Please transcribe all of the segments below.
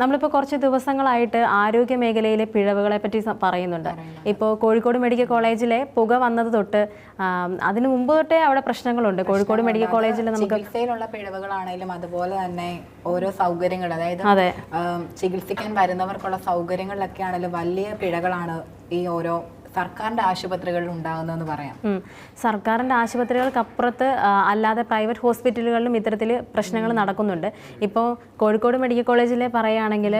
നമ്മളിപ്പോൾ കുറച്ച് ദിവസങ്ങളായിട്ട് ആരോഗ്യ മേഖലയിലെ പിഴവുകളെ പറ്റി പറയുന്നുണ്ട്. ഇപ്പോൾ കോഴിക്കോട് മെഡിക്കൽ കോളേജിലെ പുക വന്നത് തൊട്ട് അതിനു മുമ്പ് തൊട്ടേ അവിടെ പ്രശ്നങ്ങളുണ്ട്. കോഴിക്കോട് മെഡിക്കൽ കോളേജിൽ നമുക്ക് ചികിത്സയിലുള്ള പിഴവുകളാണെങ്കിലും അതുപോലെ തന്നെ ഓരോ സൗകര്യങ്ങൾ അതായത് അതെ. ചികിത്സിക്കാൻ വരുന്നവർക്കുള്ള സൗകര്യങ്ങളിലൊക്കെ ആണെങ്കിലും വലിയ പിഴകളാണ് ഈ ഓരോ സർക്കാരിന്റെ ആശുപത്രികളിൽ ഉണ്ടാകുന്നതെന്ന് പറയാം. സർക്കാരിന്റെ ആശുപത്രികൾക്കപ്പുറത്ത് അല്ലാതെ പ്രൈവറ്റ് ഹോസ്പിറ്റലുകളിലും ഇത്തരത്തിൽ പ്രശ്നങ്ങൾ നടക്കുന്നുണ്ട്. ഇപ്പോൾ കോഴിക്കോട് മെഡിക്കൽ കോളേജിലെ പറയുകയാണെങ്കിൽ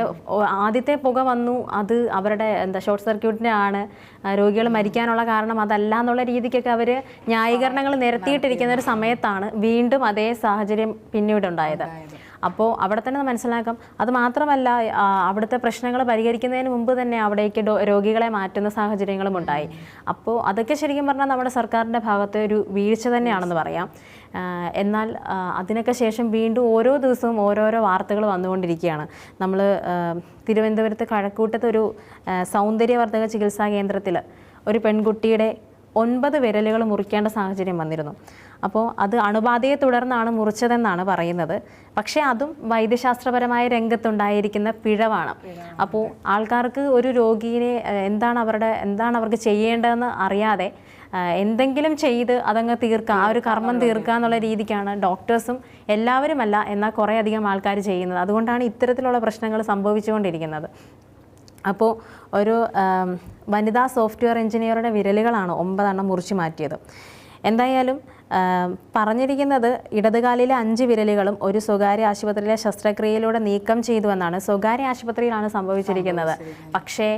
ആദ്യത്തെ പുക വന്നു അത് അവരുടെ എന്താ ഷോർട്ട് സർക്യൂട്ടിന്റെ ആണ്. രോഗികൾ മരിക്കാനുള്ള കാരണം അതല്ല എന്നുള്ള രീതിക്കൊക്കെ അവർ ന്യായീകരണങ്ങൾ നിരത്തിയിട്ടിരിക്കുന്ന ഒരു സമയത്താണ് വീണ്ടും അതേ സാഹചര്യം പിന്നീട് ഉണ്ടായത്. അപ്പോൾ അവിടെ തന്നെ മനസ്സിലാക്കാം. അത് മാത്രമല്ല അവിടുത്തെ പ്രശ്നങ്ങൾ പരിഹരിക്കുന്നതിന് മുമ്പ് തന്നെ അവിടേക്ക് രോഗികളെ മാറ്റുന്ന സാഹചര്യങ്ങളും ഉണ്ടായി. അപ്പോൾ അതൊക്കെ ശരിക്കും പറഞ്ഞാൽ നമ്മുടെ സർക്കാരിന്റെ ഭാഗത്തെ ഒരു വീഴ്ച തന്നെയാണെന്ന് പറയാം. എന്നാൽ അതിനൊക്കെ ശേഷം വീണ്ടും ഓരോ ദിവസവും ഓരോരോ വാർത്തകൾ വന്നുകൊണ്ടിരിക്കുകയാണ്. നമ്മൾ തിരുവനന്തപുരത്ത് കഴക്കൂട്ടത്ത് ഒരു സൗന്ദര്യവർദ്ധക ചികിത്സാ കേന്ദ്രത്തിൽ ഒരു പെൺകുട്ടിയുടെ ഒൻപത് വിരലുകൾ മുറിക്കേണ്ട സാഹചര്യം വന്നിരുന്നു. അപ്പോൾ അത് അണുബാധയെ തുടർന്നാണ് മുറിച്ചതെന്നാണ് പറയുന്നത്. പക്ഷേ അതും വൈദ്യശാസ്ത്രപരമായ രംഗത്തുണ്ടായിരിക്കുന്ന പിഴവാണ്. അപ്പോൾ ആൾക്കാർക്ക് ഒരു രോഗിയെ എന്താണ് അവരുടെ എന്താണ് അവർക്ക് ചെയ്യേണ്ടതെന്ന് അറിയാതെ എന്തെങ്കിലും ചെയ്ത് അതങ്ങ് തീർക്കുക ആ ഒരു കർമ്മം തീർക്കുക എന്നുള്ള രീതിക്കാണ് ഡോക്ടേഴ്സും എല്ലാവരുമല്ല എന്നാൽ കുറേയധികം ആൾക്കാർ ചെയ്യുന്നത്. അതുകൊണ്ടാണ് ഇത്തരത്തിലുള്ള പ്രശ്നങ്ങൾ സംഭവിച്ചുകൊണ്ടിരിക്കുന്നത്. അപ്പോൾ ഒരു വനിതാ സോഫ്റ്റ്വെയർ എഞ്ചിനീയറുടെ വിരലുകളാണ് ഒമ്പതെണ്ണം മുറിച്ചു മാറ്റിയത്. എന്തായാലും പറഞ്ഞിരിക്കുന്നത് ഇടതുകാലിലെ അഞ്ച് വിരലുകളും ഒരു സ്വകാര്യ ആശുപത്രിയിലെ ശസ്ത്രക്രിയയിലൂടെ നീക്കം ചെയ്തു എന്നാണ്. സ്വകാര്യ ആശുപത്രിയിലാണ് സംഭവിച്ചിരിക്കുന്നത്. പക്ഷേ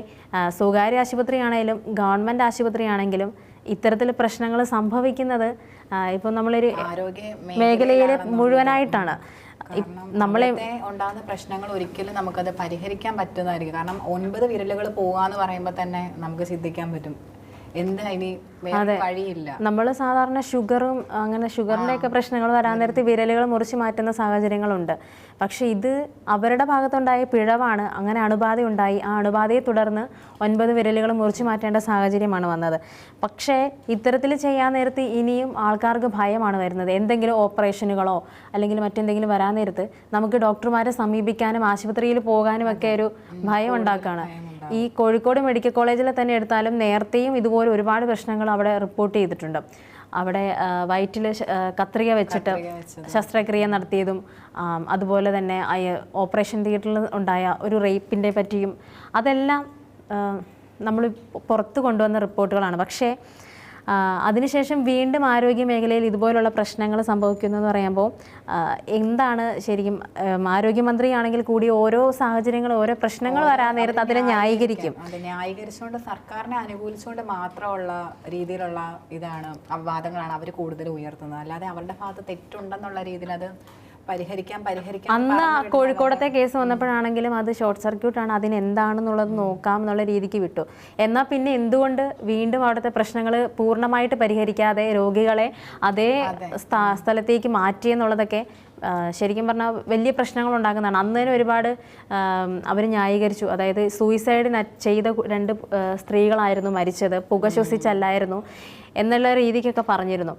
സ്വകാര്യ ആശുപത്രിയാണെങ്കിലും ഗവൺമെന്റ് ആശുപത്രിയാണെങ്കിലും ഇത്തരത്തിൽ പ്രശ്നങ്ങൾ സംഭവിക്കുന്നത് ഇപ്പോൾ നമ്മളൊരു മേഖലയിൽ മുഴുവനായിട്ടാണ്. നമ്മളെ ഉണ്ടാകുന്ന പ്രശ്നങ്ങൾ ഒരിക്കലും നമുക്കത് പരിഹരിക്കാൻ പറ്റുന്നതായിരിക്കും. കാരണം ഒൻപത് വിരലുകൾ പോകാന്ന് പറയുമ്പോൾ തന്നെ നമുക്ക് ചിന്തിക്കാൻ പറ്റും. എന്തിനാ ഇനി വഴിയില്ല. നമ്മൾ സാധാരണ ഷുഗറും അങ്ങനെ ഷുഗറിന്റെ ഒക്കെ പ്രശ്നങ്ങൾ വരാൻ നേരത്തെ വിരലുകൾ മുറിച്ച് മാറ്റുന്ന സാഹചര്യങ്ങളുണ്ട്. പക്ഷേ ഇത് അവരുടെ ഭാഗത്തുണ്ടായ പിഴവാണ്. അങ്ങനെ അണുബാധ ഉണ്ടായി. ആ അണുബാധയെ തുടർന്ന് ഒൻപത് വിരലുകൾ മുറിച്ച് മാറ്റേണ്ട സാഹചര്യമാണ് വന്നത്. പക്ഷേ ഇത്തരത്തിൽ ചെയ്യാൻ നേരത്ത് ഇനിയും ആൾക്കാർക്ക് ഭയമാണ് വരുന്നത്. എന്തെങ്കിലും ഓപ്പറേഷനുകളോ അല്ലെങ്കിൽ മറ്റെന്തെങ്കിലും വരാൻ നേരത്ത് നമുക്ക് ഡോക്ടർമാരെ സമീപിക്കാനും ആശുപത്രിയിൽ പോകാനും ഒക്കെ ഒരു ഭയം ഉണ്ടാക്കുകയാണ് ഈ കോഴിക്കോട് മെഡിക്കൽ കോളേജിൽ തന്നെ എടുത്താലും നേരത്തെയും ഇതുപോലെ ഒരുപാട് പ്രശ്നങ്ങൾ അവിടെ റിപ്പോർട്ട് ചെയ്തിട്ടുണ്ട്. അവിടെ വയറ്റിൽ കത്രിക വെച്ചിട്ട് ശസ്ത്രക്രിയ നടത്തിയതും അതുപോലെ തന്നെ ഓപ്പറേഷൻ തിയേറ്ററിൽ ഉണ്ടായ ഒരു റേപ്പിന്റെ പറ്റിയും അതെല്ലാം നമ്മൾ പുറത്ത് കൊണ്ടുവന്ന റിപ്പോർട്ടുകളാണ്. പക്ഷേ അതിനുശേഷം വീണ്ടും ആരോഗ്യ മേഖലയിൽ ഇതുപോലുള്ള പ്രശ്നങ്ങൾ സംഭവിക്കുന്നു എന്ന് പറയുമ്പോൾ എന്താണ് ശരിക്കും ആരോഗ്യമന്ത്രിയാണെങ്കിൽ കൂടി ഓരോ സാഹചര്യങ്ങളും ഓരോ പ്രശ്നങ്ങൾ വരാൻ നേരത്ത് അതിനെ ന്യായീകരിക്കും. ന്യായീകരിച്ചുകൊണ്ട് സർക്കാരിനെ അനുകൂലിച്ചുകൊണ്ട് മാത്രമുള്ള രീതിയിലുള്ള ഇതാണ് വാദങ്ങളാണ് അവർ കൂടുതൽ ഉയർത്തുന്നത്. അല്ലാതെ അവരുടെ ഭാഗത്ത് തെറ്റുണ്ടെന്നുള്ള രീതിയിൽ അത് അന്ന് കോഴിക്കോടത്തെ കേസ് വന്നപ്പോഴാണെങ്കിലും അത് ഷോർട്ട് സർക്യൂട്ട് ആണ് അതിന് എന്താണെന്നുള്ളത് നോക്കാം എന്നുള്ള രീതിക്ക് വിട്ടു. എന്നാൽ പിന്നെ എന്തുകൊണ്ട് വീണ്ടും അവിടുത്തെ പ്രശ്നങ്ങൾ പൂർണമായിട്ട് പരിഹരിക്കാതെ രോഗികളെ അതേ സ്ഥ- സ്ഥലത്തേക്ക് മാറ്റി എന്നുള്ളതൊക്കെ ശരിക്കും പറഞ്ഞാൽ വലിയ പ്രശ്നങ്ങൾ ഉണ്ടാക്കുന്നതാണ് അന്ന് തന്നെ ഒരുപാട് അവർ ന്യായീകരിച്ചു. അതായത് സൂയിസൈഡ് ചെയ്ത രണ്ട് സ്ത്രീകളായിരുന്നു മരിച്ചത്. പുക ശ്വസിച്ചല്ലായിരുന്നു. എന്നുള്ള രീതിക്കൊക്കെ പറഞ്ഞിരുന്നു.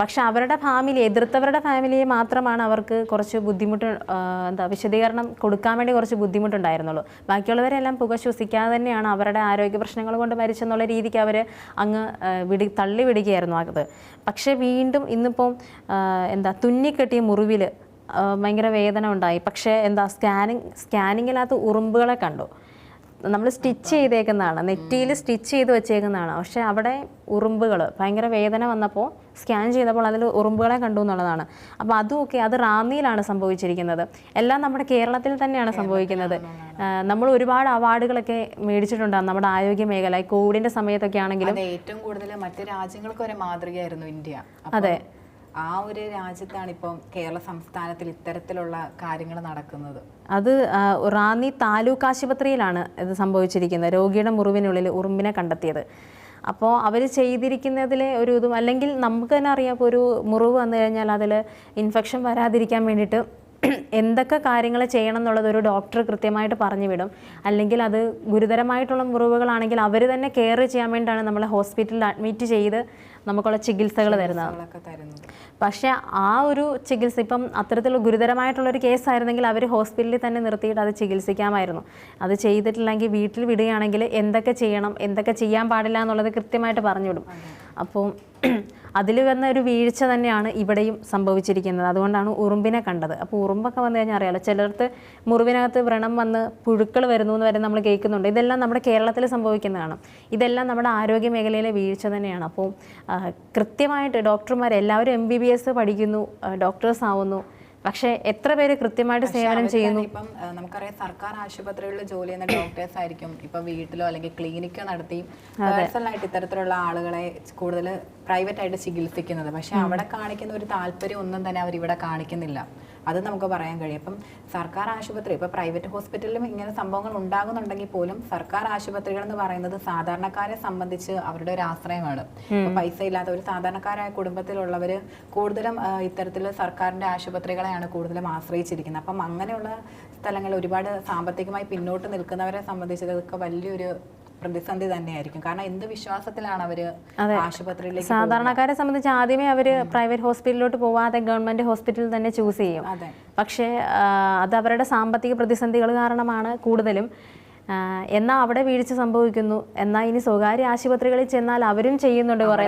പക്ഷെ അവരുടെ ഫാമിലി എതിർത്തവരുടെ ഫാമിലിയെ മാത്രമാണ് അവർക്ക് കുറച്ച് ബുദ്ധിമുട്ട് എന്താ വിശദീകരണം കൊടുക്കാൻ വേണ്ടി കുറച്ച് ബുദ്ധിമുട്ടുണ്ടായിരുന്നുള്ളൂ. ബാക്കിയുള്ളവരെല്ലാം പുക ശ്വസിക്കാതെ തന്നെയാണ് അവരുടെ ആരോഗ്യ പ്രശ്നങ്ങൾ കൊണ്ട് മരിച്ചെന്നുള്ള രീതിക്ക് അവർ അങ്ങ് വിടി തള്ളി വിടുകയായിരുന്നു അത്. പക്ഷേ വീണ്ടും ഇന്നിപ്പം ആ, എന്താ തുന്നിക്കെട്ടിയ മുറിവിൽ ഭയങ്കര വേദന ഉണ്ടായി. പക്ഷേ എന്താ സ്കാനിങ് സ്കാനിങ്ങിനകത്ത് ഉറുമ്പുകളെ കണ്ടു. നമ്മൾ സ്റ്റിച്ച് ചെയ്തേക്കുന്നതാണ്. നെറ്റിയിൽ സ്റ്റിച്ച് ചെയ്ത് വെച്ചേക്കുന്നതാണ്. പക്ഷേ അവിടെ ഉറുമ്പുകൾ ഭയങ്കര വേദന വന്നപ്പോൾ സ്കാൻ ചെയ്തപ്പോൾ അതിൽ ഉറുമ്പുകളെ കണ്ടു എന്നുള്ളതാണ്. അപ്പോൾ അതുമൊക്കെ അത് റാന്നിയിലാണ് സംഭവിച്ചിരിക്കുന്നത്. എല്ലാം നമ്മുടെ കേരളത്തിൽ തന്നെയാണ് സംഭവിക്കുന്നത്. നമ്മൾ ഒരുപാട് അവാർഡുകളൊക്കെ മേടിച്ചിട്ടുണ്ടാകും നമ്മുടെ ആരോഗ്യ മേഖല കോവിഡിന്റെ സമയത്തൊക്കെ ആണെങ്കിലും ഏറ്റവും കൂടുതൽ മറ്റു രാജ്യങ്ങൾക്ക് ഒരു മാതൃകയായിരുന്നു ഇന്ത്യ. അതെ. ആ ഒരു രാജ്യത്താണ് ഇപ്പം കേരള സംസ്ഥാനത്തിൽ ഇത്തരത്തിലുള്ള കാര്യങ്ങൾ നടക്കുന്നത്. അത് റാന്നി താലൂക്ക് ആശുപത്രിയിലാണ് ഇത് സംഭവിച്ചിരിക്കുന്നത്. രോഗിയുടെ മുറിവിനുള്ളിൽ ഉറുമ്പിനെ കണ്ടെത്തിയത്. അപ്പോൾ അവർ ചെയ്തിരിക്കുന്നതിലെ ഒരു ഇതും അല്ലെങ്കിൽ നമുക്ക് തന്നെ അറിയാം ഇപ്പോൾ ഒരു മുറിവ് വന്നു കഴിഞ്ഞാൽ അതിൽ ഇൻഫെക്ഷൻ വരാതിരിക്കാൻ വേണ്ടിയിട്ട് എന്തൊക്കെ കാര്യങ്ങൾ ചെയ്യണം എന്നുള്ളത് ഒരു ഡോക്ടർ കൃത്യമായിട്ട് പറഞ്ഞു വിടും. അല്ലെങ്കിൽ അത് ഗുരുതരമായിട്ടുള്ള മുറിവുകളാണെങ്കിൽ അവർ തന്നെ കെയർ ചെയ്യാൻ വേണ്ടിയിട്ടാണ് നമ്മളെ ഹോസ്പിറ്റലിൽ അഡ്മിറ്റ് ചെയ്ത് നമുക്കുള്ള ചികിത്സകൾ തരുന്നത്. പക്ഷെ ആ ഒരു ചികിത്സ ഇപ്പം അത്തരത്തിലുള്ള ഗുരുതരമായിട്ടുള്ളൊരു കേസായിരുന്നെങ്കിൽ അവർ ഹോസ്പിറ്റലിൽ തന്നെ നിർത്തിയിട്ട് അത് ചികിത്സിക്കാമായിരുന്നു. അത് ചെയ്തിട്ടില്ലെങ്കിൽ വീട്ടിൽ വിടുകയാണെങ്കിൽ എന്തൊക്കെ ചെയ്യണം എന്തൊക്കെ ചെയ്യാൻ പാടില്ല എന്നുള്ളത് കൃത്യമായിട്ട് പറഞ്ഞുവിടും അപ്പോൾ അതിൽ വന്ന ഒരു വീഴ്ച തന്നെയാണ് ഇവിടെയും സംഭവിച്ചിരിക്കുന്നത്. അതുകൊണ്ടാണ് ഉറുമ്പിനെ കണ്ടത്. അപ്പോൾ ഉറുമ്പൊക്കെ വന്നു കഴിഞ്ഞാൽ അറിയാലോ ചിലർക്ക് മുറിവിനകത്ത് വ്രണം വന്ന് പുഴുക്കൾ വരുന്നു എന്ന് വരെ നമ്മൾ കേൾക്കുന്നുണ്ട്. ഇതെല്ലാം നമ്മുടെ കേരളത്തിൽ സംഭവിക്കുന്നതാണ്. ഇതെല്ലാം നമ്മുടെ ആരോഗ്യ മേഖലയിലെ വീഴ്ച തന്നെയാണ്. അപ്പോൾ കൃത്യമായിട്ട് ഡോക്ടർമാർ എല്ലാവരും എം ബി ബി എസ് പഠിക്കുന്നു ഡോക്ടേഴ്സ് ആവുന്നു പക്ഷേ എത്ര പേര് കൃത്യമായിട്ട് സേവനം ചെയ്യുന്നു? ഇപ്പം നമുക്കറിയാം സർക്കാർ ആശുപത്രികളിൽ ജോലി ചെയ്യുന്ന ഡോക്ടേഴ്സ് ആയിരിക്കും. ഇപ്പൊ വീട്ടിലോ അല്ലെങ്കിൽ ക്ലിനിക്കോ നടത്തി പേഴ്സണലായിട്ട് ഇത്തരത്തിലുള്ള ആളുകളെ കൂടുതൽ പ്രൈവറ്റ് ആയിട്ട് ചികിത്സിക്കുന്നത്. പക്ഷെ അവിടെ കാണിക്കുന്ന ഒരു താല്പര്യം ഒന്നും തന്നെ അവർ ഇവിടെ കാണിക്കുന്നില്ല. അത് നമുക്ക് പറയാൻ കഴിയും. അപ്പം സർക്കാർ ആശുപത്രി ഇപ്പം പ്രൈവറ്റ് ഹോസ്പിറ്റലിലും ഇങ്ങനെ സംഭവങ്ങൾ ഉണ്ടാകുന്നുണ്ടെങ്കിൽ പോലും സർക്കാർ ആശുപത്രികൾ എന്ന് പറയുന്നത് സാധാരണക്കാരെ സംബന്ധിച്ച് അവരുടെ ഒരു ആശ്രയമാണ്. പൈസ ഇല്ലാത്ത ഒരു സാധാരണക്കാരായ കുടുംബത്തിലുള്ളവർ കൂടുതലും ഇത്തരത്തിൽ സർക്കാരിന്റെ ആശുപത്രികളെയാണ് കൂടുതലും ആശ്രയിച്ചിരിക്കുന്നത്. അപ്പം അങ്ങനെയുള്ള സ്ഥലങ്ങളിൽ ഒരുപാട് സാമ്പത്തികമായി പിന്നോട്ട് നിൽക്കുന്നവരെ സംബന്ധിച്ച് ഇതൊക്കെ വലിയൊരു പ്രതിസന്ധി തന്നെയായിരിക്കും. കാരണം എന്ത് വിശ്വാസത്തിലാണ് അവർ ആശുപത്രിയിലേക്ക് സാധാരണക്കാരെ സംബന്ധിച്ച് ആദ്യമേ അവർ പ്രൈവറ്റ് ഹോസ്പിറ്റലിലോട്ട് പോവാതെ ഗവൺമെന്റ് ഹോസ്പിറ്റലിൽ തന്നെ ചൂസ് ചെയ്യും. പക്ഷേ അത് അവരുടെ സാമ്പത്തിക പ്രതിസന്ധികൾ കാരണമാണ് കൂടുതലും. എന്നാൽ അവിടെ വീഴ്ച സംഭവിക്കുന്നു. എന്നാൽ ഇനി സ്വകാര്യ ആശുപത്രികളിൽ ചെന്നാൽ അവരും ചെയ്യുന്നുണ്ട് കുറെ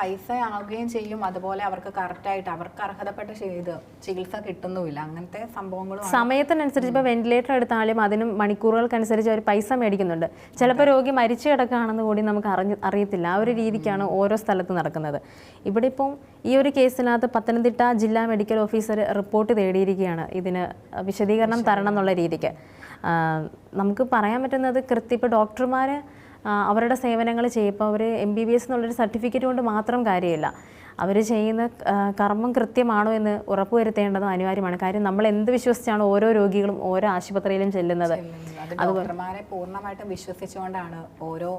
പൈസ ആവുകയും ചെയ്യും. അതുപോലെ അവർക്ക് കറക്റ്റായിട്ട് അവർക്ക് അർഹതപ്പെട്ട ചെയ്ത് ഇത് ചികിത്സ കിട്ടുന്നുമില്ല. അങ്ങനത്തെ സംഭവങ്ങളും സമയത്തിനനുസരിച്ച് ഇപ്പോൾ വെന്റിലേറ്റർ എടുത്താലും അതിനും മണിക്കൂറുകൾക്കനുസരിച്ച് അവർ പൈസ മേടിക്കുന്നുണ്ട്. ചിലപ്പോൾ രോഗി മരിച്ചു കിടക്കുകയാണെന്ന് കൂടി നമുക്ക് അറിഞ്ഞ് അറിയത്തില്ല. ആ ഒരു രീതിക്കാണ് ഓരോ സ്ഥലത്ത് നടക്കുന്നത്. ഇവിടെ ഇപ്പം ഈ ഒരു കേസിനകത്ത് പത്തനംതിട്ട ജില്ലാ മെഡിക്കൽ ഓഫീസർ റിപ്പോർട്ട് തേടിയിരിക്കുകയാണ്. ഇതിന് വിശദീകരണം തരണം എന്നുള്ള രീതിക്ക്. നമുക്ക് പറയാൻ പറ്റുന്നത് കൃത്യം ഇപ്പോൾ ഡോക്ടർമാർ അവരുടെ സേവനങ്ങൾ ചെയ്യുമ്പോൾ അവർ എം ബി ബി എസ് എന്നുള്ളൊരു സർട്ടിഫിക്കറ്റ് കൊണ്ട് മാത്രം കാര്യമില്ല. അവർ ചെയ്യുന്ന കർമ്മം കൃത്യമാണോ എന്ന് ഉറപ്പുവരുത്തേണ്ടത് അനിവാര്യമാണ്. കാര്യം നമ്മൾ എന്ത് വിശ്വസിച്ചാണ് ഓരോ രോഗികളും ഓരോ ആശുപത്രിയിലും ചെല്ലുന്നത്? അത് ഡോക്ടർമാരെ പൂർണമായിട്ടും വിശ്വസിച്ചുകൊണ്ടാണ് ഓരോ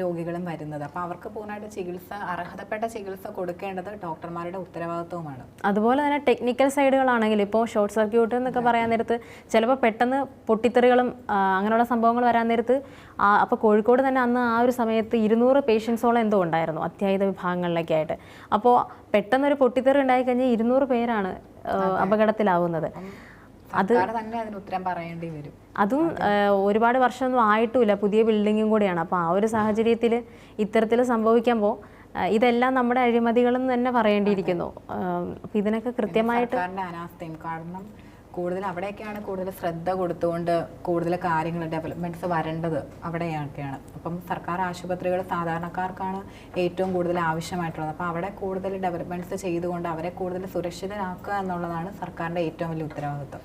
രോഗികളും വരുന്നത്. അപ്പോൾ അവർക്ക് പൂർണമായിട്ട് ചികിത്സ അർഹതപ്പെട്ട ചികിത്സ കൊടുക്കേണ്ടത് ഡോക്ടർമാരുടെ ഉത്തരവാദിത്വമാണ് അതുപോലെ തന്നെ ടെക്നിക്കൽ സൈഡുകളാണെങ്കിൽ ഇപ്പോൾ ഷോർട്ട് സർക്യൂട്ട് എന്നൊക്കെ പറയാൻ നേരത്ത് ചിലപ്പോൾ പെട്ടെന്ന് പൊട്ടിത്തെറികളും അങ്ങനെയുള്ള സംഭവങ്ങൾ വരാൻ നേരത്ത് അപ്പോൾ കോഴിക്കോട് തന്നെ അന്ന് ആ ഒരു സമയത്ത് ഇരുന്നൂറ് പേഷ്യൻസോളം എന്തോ ഉണ്ടായിരുന്നു അത്യാഹിത വിഭാഗങ്ങളിലൊക്കെ ആയിട്ട്. അപ്പോൾ പെട്ടെന്നൊരു പൊട്ടിത്തെറി ഉണ്ടായിക്കഴിഞ്ഞാൽ ഇരുന്നൂറ് പേരാണ് അപകടത്തിലാവുന്നത്. സർക്കാർ തന്നെ അതിന് ഉത്തരം പറയേണ്ടി വരും. അതും ഒരുപാട് വർഷമൊന്നും ആയിട്ടുമില്ല പുതിയ ബിൽഡിങ്ങും കൂടിയാണ്. അപ്പോൾ ആ ഒരു സാഹചര്യത്തിൽ ഇത്തരത്തിൽ സംഭവിക്കുമ്പോൾ ഇതെല്ലാം നമ്മുടെ അഴിമതികളെന്ന് തന്നെ പറയേണ്ടിയിരിക്കുന്നു. അപ്പോൾ ഇതിനൊക്കെ കൃത്യമായിട്ട് അനാസ്ഥയും കാരണം കൂടുതൽ അവിടെയൊക്കെയാണ് കൂടുതൽ ശ്രദ്ധ കൊടുത്തുകൊണ്ട് കൂടുതൽ കാര്യങ്ങൾ ഡെവലപ്മെന്റ്സ് വരേണ്ടത് അവിടെയൊക്കെയാണ്. അപ്പം സർക്കാർ ആശുപത്രികൾ സാധാരണക്കാർക്കാണ് ഏറ്റവും കൂടുതൽ ആവശ്യമായിട്ടുള്ളത്. അപ്പോൾ അവിടെ കൂടുതൽ ഡെവലപ്മെന്റ്സ് ചെയ്തുകൊണ്ട് അവരെ കൂടുതൽ സുരക്ഷിതരാക്കുക എന്നുള്ളതാണ് സർക്കാരിന്റെ ഏറ്റവും വലിയ ഉത്തരവാദിത്വം.